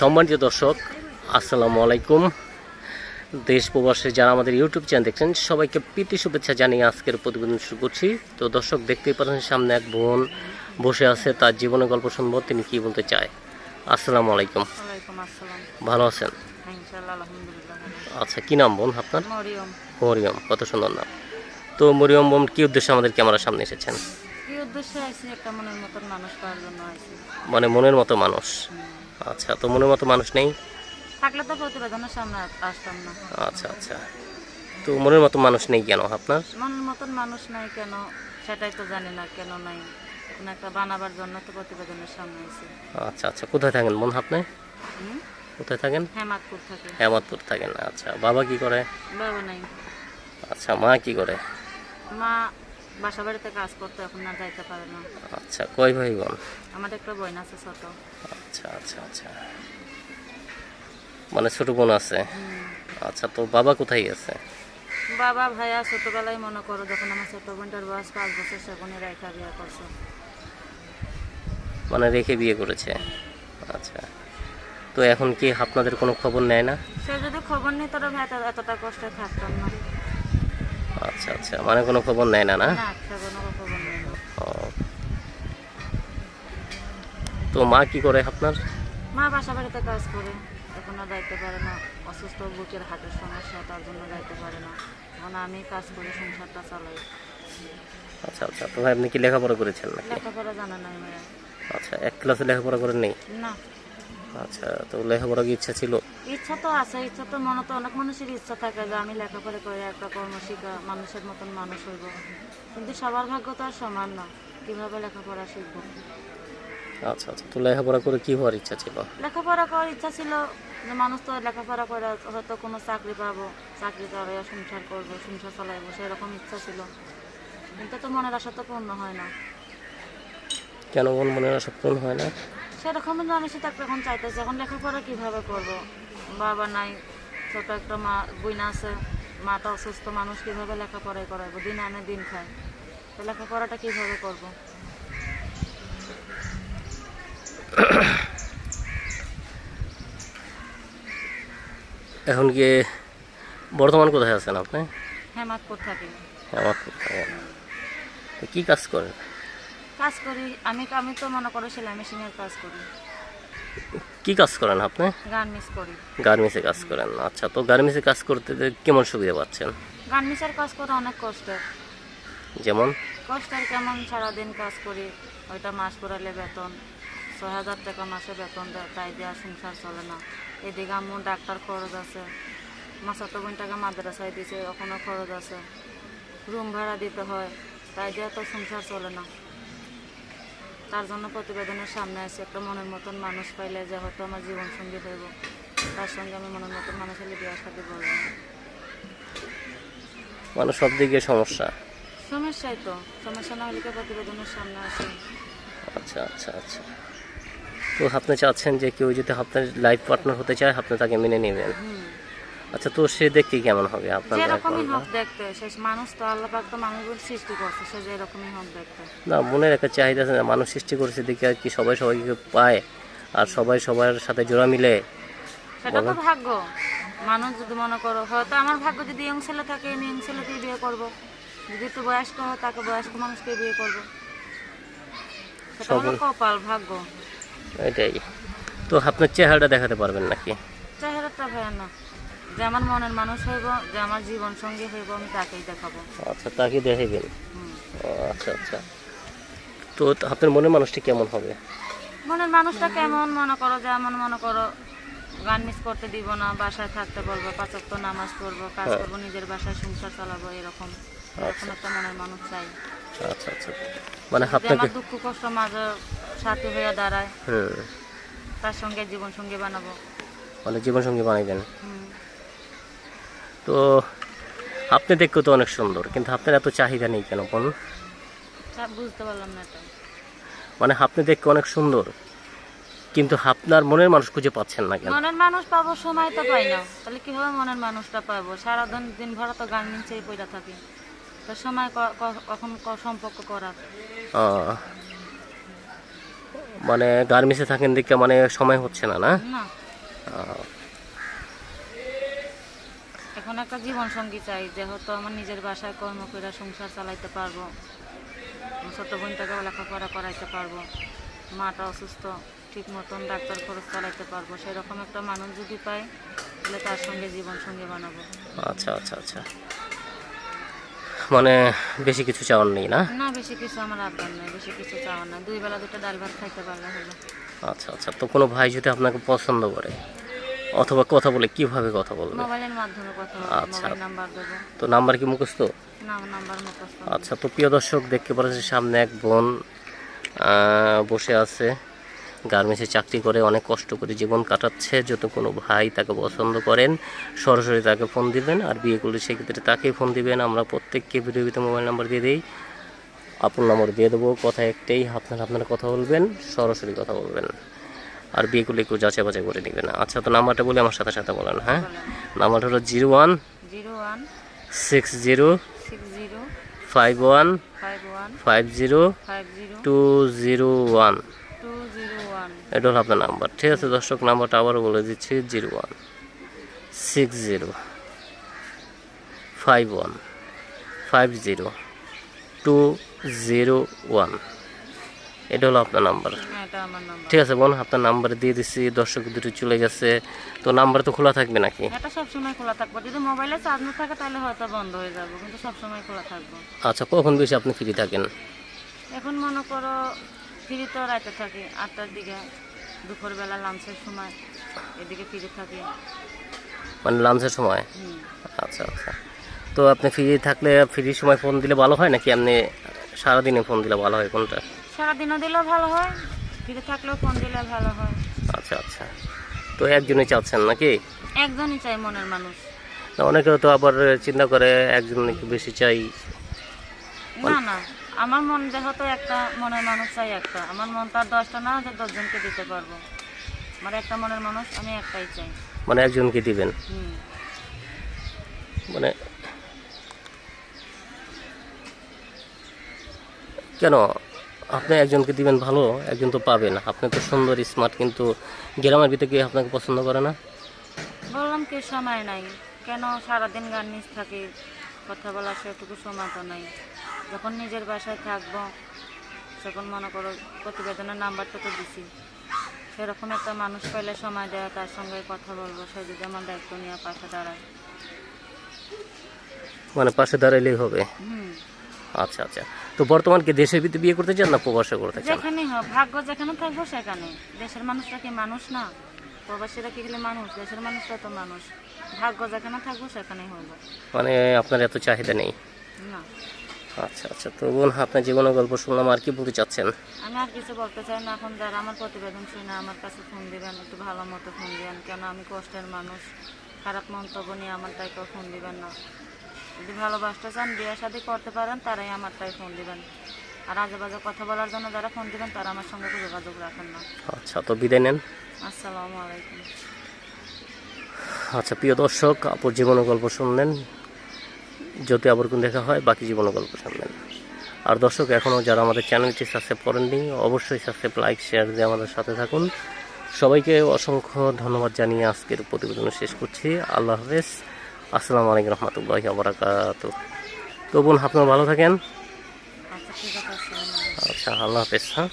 সম্মানিত দর্শক আসসালামু আলাইকুম। দেশ প্রবাসে যারা আমাদের ইউটিউব চ্যানেল দেখছেন সবাইকে প্রীতি শুভেচ্ছা জানিয়ে আজকের প্রতিবেদন শুরু করছি। তো দর্শক দেখতেই পাচ্ছেন সামনে এক বোন বসে আছে তার জীবনের গল্প শুনব তিনি কি বলতে চায়। আসসালামু আলাইকুম। ওয়ালাইকুম ভালো আছেন। আচ্ছা কি নাম বোন আপনার? মরিয়ম। কত সুন্দর নাম। তো মরিয়ম বোন কি উদ্দেশ্যে আমাদের ক্যামেরার সামনে এসেছেন? মানে মনের মতো মানুষ। আচ্ছা তো মনের মতো মানুষ নেই? থাকলে তো প্রতিবেদনের সামনে আসতাম না। আচ্ছা আচ্ছা। তো মনের মতো মানুষ নেই কেন আপনার? মনের মতন মানুষ নাই কেন? সেটাই তো জানি না কেন নাই। কোনো একটা বানাবার জন্য তো প্রতিবেদনের সামনে আইসি আচ্ছা আচ্ছা। কোথায় থাকেন মন আপনি? কোথায় থাকেন? হেমাদপুর থাকে। হেমাদপুর থাকেন আচ্ছা। বাবা কি করে? বাবা নাই। আচ্ছা মা কি করে? মা বাসা বাড়িতে কাজ করতে এখন না যাইতে পারে না। আচ্ছা কয় ভাই বোন? আমাদের একটা বোন আছে ছোট। আচ্ছা আচ্ছা আচ্ছা। মানে ছোট বোন আছে? আচ্ছা তো বাবা কোথায় গেছে বাবা ভাইয়া ছোটবেলায় মনে করো যখন আমার ছোট বোনটার বয়স পাঁচ বছর সেখানে রেখা বিয়ে করছে। মানে রেখে বিয়ে করেছে? আচ্ছা। তো এখন কি আপনাদের কোনো খবর নেয় না? সে যদি খবর নিত এতটা কষ্টে থাকতাম না। আচ্ছা আচ্ছা। মানে কোনো খবর নেয় না না? না ও। তো মা কি করে আপনার? মা বাসা বাড়িতে কাজ করে। এখন যাইতে পারে না। অসুস্থ বুকের হাটের সমস্যা তার জন্য যাইতে পারে না। এখন আমি কাজ করে সংসারটা চালাই। আচ্ছা আচ্ছা। তো ভাই আপনি কি লেখাপড়া করেছেন নাকি? লেখাপড়া জানা নাই আচ্ছা এক ক্লাসে লেখাপড়া করেন নেই না। আচ্ছা তো লেখাপড়া কি ইচ্ছা ছিল? ইচ্ছা তো আছে ইচ্ছা তো মনে তো অনেক মানুষের ইচ্ছা থাকে যে আমি লেখাপড়া করে একটা কর্ম শিখা মানুষের মতন মানুষ হইব। কিন্তু সবার ভাগ্য তো আর সমান না কীভাবে লেখাপড়া শিখব? আচ্ছা আচ্ছা তো লেখাপড়া করে কি হওয়ার ইচ্ছা ছিল? লেখাপড়া করার ইচ্ছা ছিল যে মানুষ তো লেখাপড়া করে হয়তো কোনো চাকরি পাবো চাকরি করে সংসার করব সংসার চালাইবো সেরকম ইচ্ছা ছিল। কিন্তু তো মনের আশা তো পূর্ণ হয় না। কেন মন মনের আশা পূরণ হয় না? সেরকম আমি সেটা এখন চাইতেছি। এখন লেখাপড়া কীভাবে করব? বাবা নাই ছোট একটা মা বইনা আছে মাটা অসুস্থ মানুষ কীভাবে লেখাপড়াই করাইবো দিন আনে দিন খায়। তো লেখাপড়াটা কীভাবে করব? এখন কি বর্তমান কোথায় আছেন আপনি? হ্যাঁ হেমাদপুর থাকি। আমার তো কি কাজ করেন? কাজ করি আমি আমি তো মনে করো সেলাই মেশিনের কাজ করি। কি কাজ করেন আপনি? গান মিস করি। গার্মেন্টসে কাজ করেন। আচ্ছা তো গার্মেন্টসে কাজ করতে কেমন সুবিধা পাচ্ছেন? গান মিসের কাজ করা অনেক কষ্টের। যেমন? কষ্টের কেমন? সারাদিন কাজ করি ওইটা মাস পড়ালে বেতন। ছয় হাজার টাকা মাসে বেতন দেয় তাই দেওয়া সংসার চলে না। এদিকে আম্মু ডাক্তার খরচ আছে। মাসাতো বোন টাকা মাদ্রাসায় দিছে ওখানেও খরচ আছে। রুম ভাড়া দিতে হয় তাই দেওয়া তো সংসার চলে না। তার জন্য প্রতিবেদনের সামনে আছে একটা মনের মতন মানুষ পাইলে যে হয়তো আমার জীবন সঙ্গী হইব। তার সঙ্গে আমি মনের মতন মানুষ হলে বিয়ার সাথে বলব মানে সব দিকে সমস্যা? সমস্যাই তো। সমস্যা না হলে প্রতিবেদনের সামনে আছে আচ্ছা আচ্ছা আচ্ছা। তো আপনি চাচ্ছেন যে কেউ যদি আপনার লাইফ পার্টনার হতে চায় আপনি তাকে মেনে নেবেন। হুম। আচ্ছা তো সে দেখতে কেমন হবে আপনার যেরকমই হোক দেখতে সে মানুষ তো আল্লাহ পাক তো মানুষ বলে সৃষ্টি করছে সে যেরকমই হোক দেখতে। না মনের একটা চাহিদা আছে না মানুষ সৃষ্টি করেছে দেখে আর কি সবাই সবাইকে পায় আর সবাই সবার সাথে জোড়া মিলে। সেটা তো ভাগ্য। মানুষ যদি মনে করো হয়তো আমার ভাগ্য যদি ইয়ং ছেলে থাকে আমি ইয়ং ছেলেকেই বিয়ে করব। যদি একটু বয়স্ক হয় তাকে বয়স্ক মানুষকে বিয়ে করব। সেটা হলো কপাল ভাগ্য। এটাই। তো আপনার চেহারাটা দেখাতে পারবেন নাকি? চেহারাটা ভাইয়া না যে আমার মনের মানুষ হইব যে আমার জীবন সঙ্গী হইব আমি তাকেই দেখাবো। আচ্ছা তাকে দেখাইবেন। আচ্ছা আচ্ছা। তো আপনার মনের মানুষটি কেমন হবে? মনের মানুষটা কেমন? মনে করো যেমন মনে করো গান মিস করতে দিব না বাসায় থাকতে বলব পাঁচক্ত নামাজ পড়ব কাজ হ্যাঁ। করব নিজের বাসায় সংসার চালাবো এরকম। এরকম একটা মনের মানুষ চাই। আচ্ছা আচ্ছা। মানে আপনাকে দুঃখ কষ্ট মাঝে সাথী হয়ে দাঁড়ায় হুম। তার সঙ্গে জীবন সঙ্গী বানাবো। মানে জীবনসঙ্গী বানাইবেন হুম। তো আপনি দেখতে তো অনেক সুন্দর কিন্তু আপনার এত চাহিদা নেই কেন বলুন? বুঝতে পারলাম না মানে আপনি দেখতে অনেক সুন্দর কিন্তু আপনার মনের মানুষ খুঁজে পাচ্ছেন না কেন? মনের মানুষ পাবো সময় তো পাই না। তাহলে কীভাবে মনের মানুষটা পাবো? সারাদিন দিন দিন ভরা তো গান মিনছেই পড়ে থাকি। তো সময় কখন সম্পর্ক করার? ও, মানে গার্মেন্টসে থাকেন দিকে মানে সময় হচ্ছে না না? এখন একটা জীবন সঙ্গী চাই যেহেতু আমার নিজের বাসায় কর্ম করে সংসার চালাইতে পারব। ছোট বোনটাকেও লেখাপড়া করাইতে পারব। মাটা অসুস্থ ঠিক মতন ডাক্তার খরচ চালাইতে পারব। সেরকম একটা মানুষ যদি পাই তাহলে তার সঙ্গে জীবন সঙ্গী বানাবো। আচ্ছা আচ্ছা আচ্ছা। মানে বেশি কিছু চাওয়ার নেই না? না বেশি কিছু আমার আবদার নেই বেশি কিছু চাওয়ার না দুই বেলা দুটো ডাল ভাত খাইতে পারলে হলো আচ্ছা আচ্ছা। তো কোনো ভাই যদি আপনাকে পছন্দ করে অথবা কথা বলে কীভাবে কথা বলবে? মোবাইলের মাধ্যমে কথা আচ্ছা। নাম্বার দেবো। তো নাম্বার কি মুখস্থ? নাম নাম্বার মুখস্থ আচ্ছা তো প্রিয় দর্শক দেখতে পাচ্ছেন সামনে এক বোন বসে আছে। গার্মেন্টসে চাকরি করে অনেক কষ্ট করে জীবন কাটাচ্ছে। যত কোনো ভাই তাকে পছন্দ করেন সরাসরি তাকে ফোন দিবেন আর বিয়ে করলে সেক্ষেত্রে তাকেই ফোন দিবেন। আমরা প্রত্যেককে ভিডিওতে মোবাইল নাম্বার দিয়ে দিই। আপন নাম্বার দিয়ে দেবো। কথা একটাই আপনারা আপনারা কথা বলবেন সরাসরি কথা বলবেন। আর বিয়ে করলে একটু যাচাই বাছাই করে নেবেন আচ্ছা তো নাম্বারটা বলে আমার সাথে সাথে বলেন হ্যাঁ? নাম্বারটা হলো zero one six zero five one five zero two zero one এটা হলো আপনার নাম্বার ঠিক আছে দর্শক? নাম্বারটা আবারও বলে দিচ্ছি zero one six zero five one five zero two zero one. এটা হলো আপনার নাম্বার হ্যাঁ ঠিক আছে বোন আপনার নাম্বার দিয়ে দিচ্ছি দর্শক দুটো চলে গেছে। তো নাম্বার তো খোলা থাকবে নাকি? এটা সব সময় খোলা থাকবে। যদি মোবাইলে চার্জ না থাকে তাহলে হয়তো বন্ধ হয়ে যাবে কিন্তু সব সময় খোলা থাকব। আচ্ছা কখন বেশি আপনি ফ্রি থাকেন? এখন মনে করো ফ্রি তো রাতে থাকি আটটার দিকে। দুপুরবেলা লাঞ্চের সময় এদিকে ফ্রি থাকি। মানে লাঞ্চের সময়? আচ্ছা আচ্ছা। তো আপনি ফ্রি থাকলে ফ্রি সময় ফোন দিলে ভালো হয় নাকি? আপনি সারাদিনে ফোন দিলে ভালো হয় কোনটা? সারাদিনও দিলেও ভালো হয় ফ্রি থাকলেও ফোন দিলে ভালো হয়। আচ্ছা আচ্ছা। তো একজনই চাচ্ছেন নাকি? একজনই চাই মনের মানুষ। না, অনেকে তো আবার চিন্তা করে একজন একটু বেশি চাই। না না আমার মন যেহেতু একটা মনের মানুষ চাই একটা আমার মন তার দশটা না যে দশজনকে দিতে পারব। আমার একটা মনের মানুষ আমি একটাই চাই। মানে একজনকে দিবেন? মানে কেন? আপনি একজনকে দিবেন ভালো একজন তো পাবেন। আপনি তো সুন্দর স্মার্ট কিন্তু গ্রামের ভিতরে গিয়ে আপনাকে পছন্দ করে না? বললাম কি সময় নাই। কেন সারাদিন গান নিচ থাকি কথা বলার সেটুকু সময় তো নাই। যখন নিজের বাসায় থাকব তখন মনে করো প্রতিবেদনের নাম্বারটা তো দিছি সেরকম একটা মানুষ পাইলে সময় দেওয়া তার সঙ্গে কথা বলব সে যদি আমার দায়িত্ব নিয়ে পাশে দাঁড়ায়। মানে পাশে দাঁড়াইলেই হবে? আচ্ছা আচ্ছা। তো বর্তমান কি দেশের ভিতরে বিয়ে করতে চান না প্রবাসে করতে চান? যেখানেই হোক ভাগ্য যেখানে থাকব সেখানে দেশের মানুষরা কি মানুষ না? প্রবাসীরা কি গেলে মানুষ? দেশের মানুষরা তো মানুষ। ভাগ্য যেখানে থাকব সেখানেই হব মানে আপনার এত চাহিদা নেই? না। আচ্ছা আচ্ছা তো বোন আপনার জীবনের গল্প শুনলাম আর কি বলতে চাচ্ছেন? আমি আর কিছু বলতে চাই না এখন যারা আমার প্রতিবেদন শুনে আমার কাছে ফোন দিবেন একটু ভালো মতো ফোন দিবেন কেন আমি কষ্টের মানুষ? খারাপ মন্তব্য নিয়ে আমার তাই কেউ ফোন দিবেন না। যদি ভালোবাসতে চান বিয়ে শাদি করতে পারেন তারাই আমার তাই ফোন দিবেন। আর আজে বাজে কথা বলার জন্য যারা ফোন দিবেন তারা আমার সঙ্গে যোগাযোগ রাখেন না। আচ্ছা তো বিদায় নেন। আসসালামু আলাইকুম। আচ্ছা প্রিয় দর্শক আপুর জীবনের গল্প শুনলেন। যদি আবার কোন দেখা হয় বাকি জীবনের গল্প শুনলেন। আর দর্শক এখনও যারা আমাদের চ্যানেলটি সাবস্ক্রাইব করেননি অবশ্যই সাবস্ক্রাইব লাইক শেয়ার দিয়ে আমাদের সাথে থাকুন। সবাইকে অসংখ্য ধন্যবাদ জানিয়ে আজকের প্রতিবেদন শেষ করছি। আল্লাহ হাফেজ। আসসালামু আলাইকুম রহমতুল্লাহি আবরাকাত তো বোন আপনারা ভালো থাকেন? আচ্ছা আচ্ছা আল্লাহ হাফেজ হ্যাঁ?